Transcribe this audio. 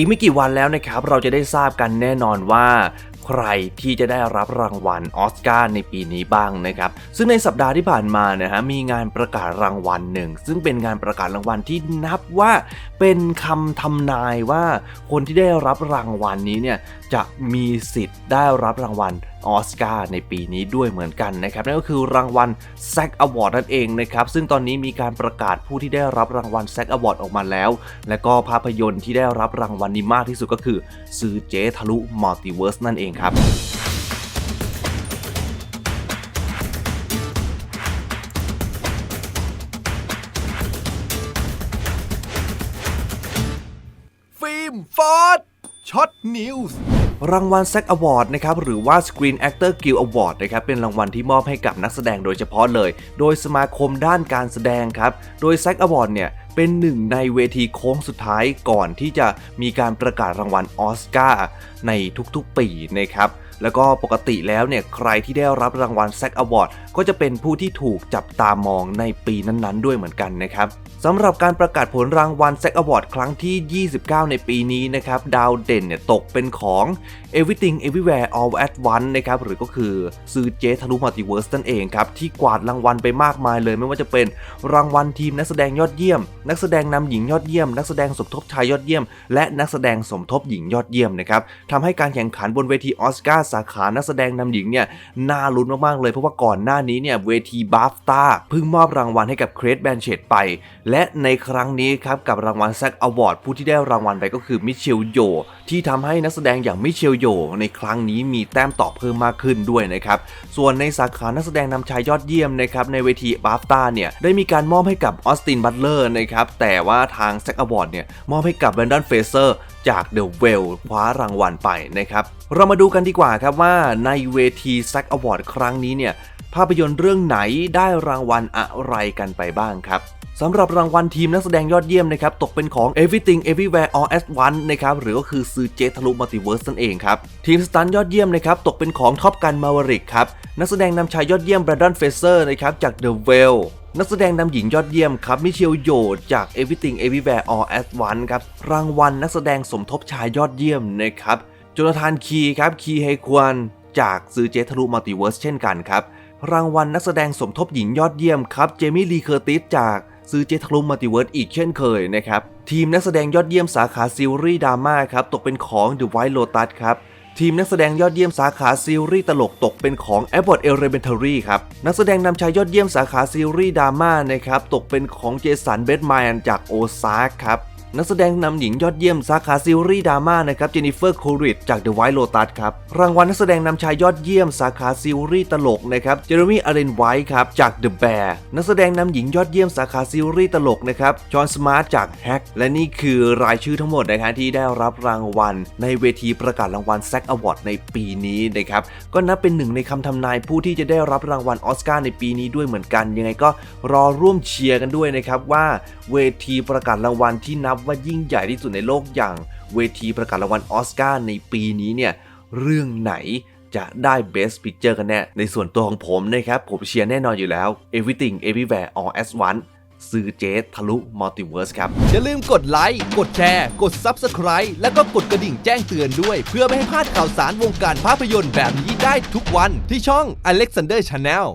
อีกไม่กี่วันแล้วนะครับเราจะได้ทราบกันแน่นอนว่า ใครที่จะได้รับรางวัลออสการ์ในปีนี้บ้างนะครับ ซึ่งในสัปดาห์ที่ผ่านมานะฮะมีงานประกาศรางวัลหนึ่ง ซึ่งเป็นงานประกาศรางวัลที่นับว่าเป็นคำทำนายว่าคนที่ได้รับรางวัลนี้เนี่ยจะมีสิทธิ์ได้รับรางวัลออสการ์ในปีนี้ด้วยเหมือนกันนะครับ นั่นก็คือรางวัล SAG Award นั่นเองนะครับ ซึ่งตอนนี้มีการประกาศผู้ที่ได้รับรางวัล SAG Award ออกมาแล้ว และก็ภาพยนตร์ที่ได้รับรางวัลนี้มากที่สุดก็คือซือเจทะลุมัลติเวิร์สนั่นเองครับฟิล์มฟอร์ดช็อตนิวส์รางวัล SAG Award นะครับหรือว่า Screen Actor Guild Award นะครับเป็นรางวัลที่มอบให้กับนักแสดงโดยเฉพาะเลย โดยสมาคมด้านการแสดงครับ โดย SAG Award เนี่ย เป็นหนึ่งในเวทีโค้งสุดท้ายก่อนที่จะมีการประกาศรางวัลออสการ์ในทุกๆปีนะครับ แล้วก็ปกติแล้วเนี่ยใครที่ได้รับรางวัล SAG Award ก็จะเป็นผู้ที่ถูกจับตามองในปีนั้นๆ ด้วยเหมือนกันนะครับสำหรับการประกาศผลรางวัล SAG Award ครั้งที่ 29 ในปีนี้นะครับดาวเด่นเนี่ยตกเป็นของ Everything Everywhere All at Once นะครับหรือก็คือซือเจทะลุมัลติเวิร์สนั่นเองครับที่กวาดรางวัลไปมากมายเลย ไม่ว่าจะเป็นรางวัลทีมนักแสดงยอดเยี่ยม นักแสดงนำหญิงยอดเยี่ยม นักแสดงสมทบชายยอดเยี่ยม และนักแสดงสมทบหญิงยอดเยี่ยมนะครับทำให้การแข่งขันบนเวทีออสการ์สาขานักแสดงนำหญิงเนี่ยน่าลุ้นมากๆเลยเพราะว่าก่อนหน้านี้เนี่ยเวทีบาฟต้าเพิ่งมอบรางวัลให้กับเคร t แบนเชตไป และในครั้งนี้ครับกับรางวัลแซกอวอร์ดผู้ที่ได้รางวัลไปก็คือมิเชลโยที่ทำให้นักแสดงอย่างมิเชลโยในครั้งนี้มีแต้มต่อเพิ่มมากขึ้นด้วยนะครับส่วนในสาขานักแสดงนำชายยอดเยี่ยมนะครับในเวทีบาฟต้าเนี่ยได้มีการมอบให้กับออสตินบัตเลอร์นะครับแต่ว่าทางแซกอวอร์ดเนี่ยมอบให้กับแบรนดอนเฟเซอร์ จาก The Well คว้ารางวัลไปนะครับ เรามาดูกันดีกว่าครับว่าในเวทีแซกอวอร์ดครั้งนี้เนี่ยภาพยนตร์เรื่องไหนได้รางวัลอะไรกันไปบ้างครับสำหรับรางวัลทีมนักแสดงยอดเยี่ยมนะครับ ตกเป็นของ Everything Everywhere All at Once นะครับ หรือก็คือซือเจทะลุมัลติเวิร์สนั่นเองครับ ทีมสตันยอดเยี่ยมนะครับ ตกเป็นของท็อปกันมาวริกครับ นักแสดงนำชายยอดเยี่ยม Brandon Fraser นะครับ จาก The Well นักแสดงนำหญิงยอดเยี่ยมครับมิเชลโยจาก Everything Everywhere All at Once ครับรางวัลนักแสดงสมทบชายยอดเยี่ยมนะครับจนาธานคีครับคีเฮควนจากซื้อเจทะลุมัลติเวิร์สเช่นกันครับรางวัลนักแสดงสมทบหญิงยอดเยี่ยมครับเจมี่ลีเคอร์ติสจากซื้อเจทะลุมัลติเวิร์สอีกเช่นเคยนะครับทีมนักแสดงยอดเยี่ยมสาขาซีรีส์ดราม่าครับตกเป็นของ The White Lotus ครับ ทีมนักแสดงยอดเยี่ยมสาขาซีรีส์ตลกตกเป็นของ a b b o t Elementary ครับ นักแสดงนำชายยอดเยี่ยมสาขาซีรีส์ดราม่านะครับ ตกเป็นของเจสันเบดแมนจากโอซาร์ครับ นักแสดงนำหญิงยอดเยี่ยมสาขาซีรีส์ดราม่านะครับเจนิเฟอร์โคริดจาก The White Lotus ครับรางวัลนักแสดงนำชายยอดเยี่ยมสาขาซีรีส์ตลกนะครับเจอร์มี่อารีนไวท์ครับจาก The Bear นักแสดงนำหญิงยอดเยี่ยมสาขาซีรีส์ตลกนะครับจอห์นสมาร์ทจาก Hack และนี่คือรายชื่อทั้งหมดนะครับที่ได้รับรางวัล ในเวทีประกาศรางวัล SAG Award ในปีนี้นะครับก็นับเป็นหนึ่งในคำทำนายผู้ที่จะได้รับรางวัลออสการ์ในปีนี้ด้วยเหมือนกัน ยังไงก็รอร่วมเชียร์กันด้วยนะครับว่าเวทีประกาศรางวัลที่นับว่ายิ่งใหญ่ที่สุดในโลกอย่างเวทีประกาศรางวัลออสการ์ในปีนี้เนี่ยเรื่องไหนจะได้ Best Picture กันแน่ ในส่วนตัวของผมนะครับ ผมเชียร์แน่นอนอยู่แล้ว Everything Everywhere All at Once ซื้อเจทะลุมัลติเวิร์สครับ อย่าลืมกดไลค์ กดแชร์ กด Subscribe แล้วก็กดกระดิ่งแจ้งเตือนด้วย เพื่อไม่ให้พลาดข่าวสารวงการภาพยนตร์แบบนี้ได้ทุกวันที่ช่อง Alexander Channel